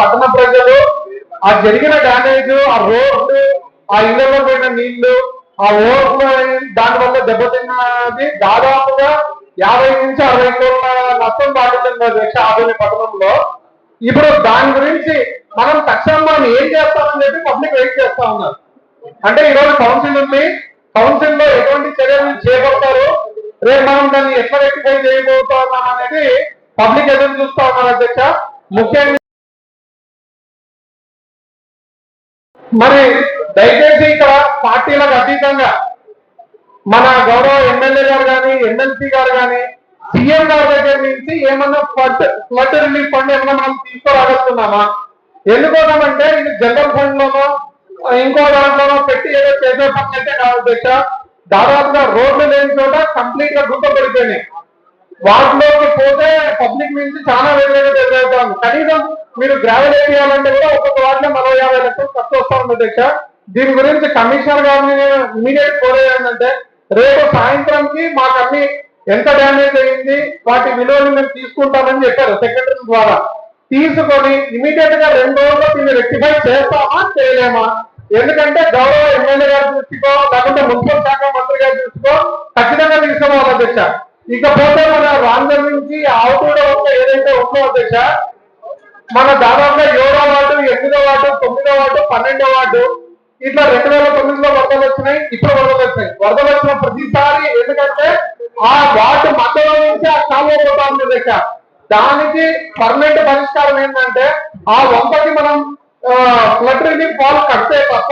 పట్టణ ప్రజలు ఆ జరిగిన డ్యామేజ్ ఆ రోడ్లు ఆ ఇళ్ళలో పోయిన నీళ్ళు ఆ ఓట్లు దాని వల్ల దెబ్బతిన్నది దాదాపుగా యాభై నుంచి అరవై కోట్ల నష్టం దాటుతుంది దక్ష ఆధునిక పట్టణంలో. ఇప్పుడు దాని గురించి మనం తక్షణం మనం ఏం చేస్తామని చెప్పి పబ్లిక్ వెయిట్ చేస్తా ఉన్నారు. అంటే ఈరోజు కౌన్సిల్ ఉంది. కౌన్సిల్లో ఎటువంటి చర్యలు చేపడతారు? రేపు మనం దాన్ని ఎట్లా రెక్టిఫై చేయబోతున్నాం అనేది పబ్లిక్ ఎదురు చూస్తా ఉన్నారు అధ్యక్ష. ముఖ్యంగా మరి దయచేసి ఇక్కడ పార్టీలకు అతీతంగా మన గౌరవ ఎమ్మెల్యే గారు కానీ ఎమ్మెల్సీ గారు కానీ సీఎం గారి దగ్గర నుంచి ఏమన్నా ఫ్లడ్ ఫ్లడ్ రిలీఫ్ ఫండ్ ఏమన్నా మనం తీసుకురాగలుగుతున్నామా? ఎందుకోసమంటే ఇది జనరల్ ఫండ్ లోనో ఇంకో దాంట్లోనో పెట్టి ఏదో చేసే పని అయితే కాదు దాదాపుగా రోడ్లు లేని చోట కంప్లీట్గా గుంత పడిపోయినాయి. వాటిలోకి పోతే పబ్లిక్ నుంచి చాలా వేరే ఎదురవుతాం కనీసం మీరు గ్రావెల్ వేయాలంటే కూడా ఒక్కొక్క వాటిలో నలభై యాభై లక్షలు ఖర్చు వస్తా ఉంది అధ్యక్ష దీని గురించి కమిషనర్ గారిని నేను ఇమీడియట్ కోరేది ఏంటంటే రేపు సాయంత్రంకి మాకు అన్ని ఎంత డ్యామేజ్ అయింది వాటి విలువలు మేము తీసుకుంటామని చెప్పారు సెక్రటరీ ద్వారా. తీసుకొని ఇమీడియట్గా రెండు రోజుల్లో దీన్ని రెక్టిఫై చేస్తామా చేయలేమా? ఎందుకంటే గౌరవ ఎమ్మెల్యే గారి దృష్టికో లేకుంటే మున్సిపల్ శాఖ మంత్రి గారి దృష్టికో ఖచ్చితంగా తీసుకోవాలి అధ్యక్ష. ఇకపోతే మన రాంగల్ నుంచి ఆవుతూడ ఏదైతే ఉందో అధ్యక్ష మన దాదాపుగా ఏడో వార్డు ఎనిమిదో వార్డు తొమ్మిదో వార్డు పన్నెండో వార్డు ఇట్లా రెండు వేల తొమ్మిదిలో వరదలు వచ్చినాయి ఇప్పుడు వరదలు వచ్చినాయి. వరదలు వచ్చిన ప్రతిసారి ఎందుకంటే ఆ వార్డు మధ్యలో నుంచి ఆ కాలువ పోతా ఉంది దానికి పర్మనెంట్ పరిష్కారం ఏంటంటే ఆ వంపకి మనం ఫ్లడ్ రిలీఫ్ వాల్ కడితే తప్ప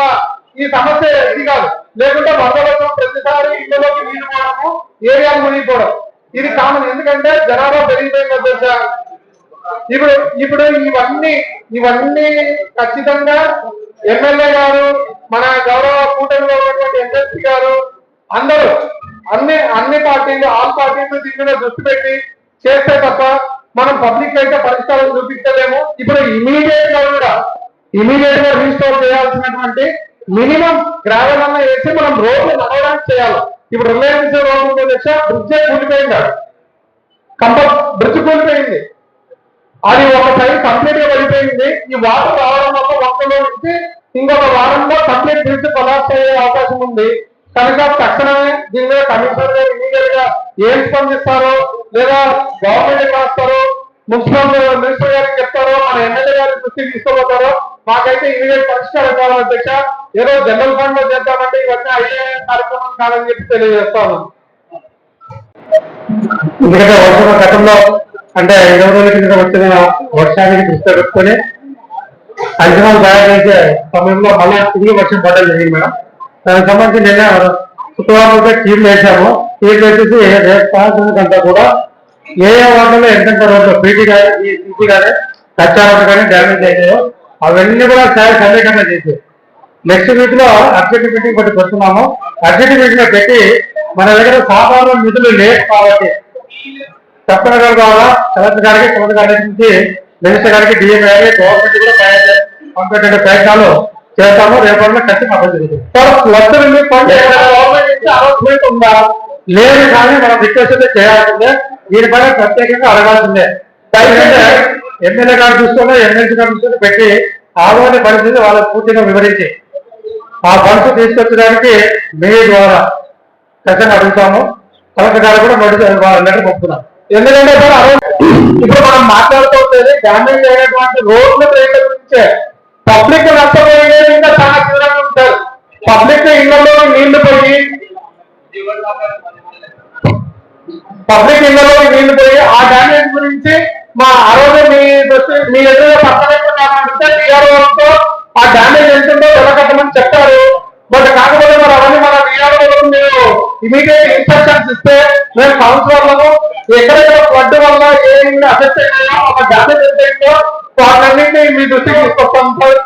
ఈ సమస్య ఇది కాదు. లేకుంటే వరదలు వచ్చిన ప్రతిసారి ఇళ్ళలోకి నీళ్ళు పోవడము ఏరియాలు మునిగిపోవడం. ఇది కామన్. ఎందుకంటే జనాభా పెరిగిపోయింది ఇప్పుడు ఇప్పుడు ఇవన్నీ ఇవన్నీ ఖచ్చితంగా ఎమ్మెల్యే గారు మన గౌరవ కూటమిలో ఉన్నటువంటి ఎమ్మెల్సీ గారు అందరూ అన్ని అన్ని పార్టీలు ఆల్ పార్టీలు దీని మీద దృష్టి పెట్టి చేస్తే తప్ప మనం పబ్లిక్ అయితే పరిష్కారం చూపించలేము. ఇప్పుడు ఇమీడియట్గా కూడా ఇమీడియట్గా రీస్టోర్ చేయాల్సినటువంటి మినిమం గ్రావెల్ అన్న వేసి మనం రోడ్లు నడవడానికి చేయాలి. ఇప్పుడు రిలయన్స్ రోడ్డు బ్రిడ్జ్ కూలిపోయింది. కంపల్ బ్రిడ్జ్ కూలిపోయింది. అది ఒక సైడ్ కంప్లీట్గా పడిపోయింది. ఈ వాటర్ రావడం వల్ల ఒక్కలో నుంచి ఇంకొక వారంలో కంప్లీట్ బ్రిడ్జ్ కొలాప్స్ అయ్యే అవకాశం ఉంది. కనుక తక్షణమే దీని మీద కమిషనర్ గారు ఇమీడియట్గా ఏం స్పందిస్తారో లేదా గవర్నమెంట్ రాస్తారో మున్సిపల్ మినిస్టర్ గారికి చెప్తారో మన ఎమ్మెల్యే గారి దృష్టికి తీసుకోబోతారో మాకైతే ఇమీడియట్ పరిష్కారం కావాలి అధ్యక్ష. ఏదో జనరల్ ఫండ్లో చేద్దామంటే ఇవన్నీ అయ్యే కార్యక్రమం కాదని చెప్పి తెలియజేస్తాను ఎందుకంటే వర్షం గతంలో అంటే ఇరవై రోజుల కింద వచ్చిన వర్షానికి దృష్టి పెట్టుకొని అంచనాలు తయారు చేసే సమయంలో మళ్ళీ తిరిగి వర్షం పడడం జరిగింది మేడం. దానికి సంబంధించి నిన్న శుక్రవారం రోజే టీం వేసాము టీం వేసేసి రేపు సాయంత్రం కూడా ఏ ఏ వార్డులో ఎంతెంత రోడ్లు పీటీ కానీ ఈ సిటీ కానీ కచ్చా రోడ్డు కానీ డ్యామేజ్ అయ్యాయో అవన్నీ కూడా చాలా సమీకరణ చేసి నెక్స్ట్ వీక్లో అర్జెంట్ మీటింగ్ పెట్టి పెడుతున్నాము. అర్జెంట్ మీటింగ్ పెట్టి మన దగ్గర సాధారణ నిధులు లేవు కాబట్టి చెప్పిన గారు ద్వారా కలెక్టర్ గారికి కలెక్టర్ గారి నుంచి మినిస్టర్ గారికి డిఎం గారికి గవర్నమెంట్ కూడా ప్రయత్నం పంపేట ప్రయత్నాలు చేస్తాము. రేపటి కట్టి మాకు సార్ ఫండ్ గవర్నమెంట్ ఉందా? లేదు కానీ మనం రిక్వెస్ట్ అయితే చేయాల్సిందే. దీనిపైన ప్రత్యేకంగా అడగాల్సిందే. దయచేసి ఎమ్మెల్యే గారు చూసుకుని ఎమ్మెల్సీ గారు చూసుకుని పెట్టి ఆరోగ్య పరిస్థితి వాళ్ళకి పూర్తిగా వివరించి ఆ ఫండ్స్ తీసుకొచ్చడానికి మీ ద్వారా ఖచ్చితంగా అడుగుతాము. కలెక్టర్ గారు కూడా నోటీస్ లెటర్ పంపుతున్నాం ఎందుకంటే సార్ ఆ ఇప్పుడు మనం మాట్లాడుతుంటే డ్యామేజ్ అయినటువంటి రోడ్ల ట్రైన్ల గురించే. పబ్లిక్ నష్టపోయేది ఇంకా చాలా తీవ్రంగా ఉంటారు. పబ్లిక్ ఇళ్ళలో నీళ్ళు పోయి పబ్లిక్ ఇళ్ళలో నీళ్ళు పోయి ఆ డ్యామేజ్ గురించి మా ఆ రోజు మీ మీ ఎదురు పక్కన టీఆర్ఓతో ఆ డ్యామేజ్ ఎంత ఉందో చెప్పారు. బట్ కాకపోతే మరి అవన్నీ మన టీఆర్ఓ మీరు ఇమీడియట్ ఇన్స్ట్రక్షన్స్ ఇస్తే మేము కౌన్సిలర్లను ఎక్కడెక్కడ ఫ్లడ్ వల్ల ఏ అఫెక్ట్ అయినాయో ఒక డ్యామేజ్ ఎంత అయిందో వాటన్నింటినీ మీ దృష్టికి తీసుకొస్తాం సార్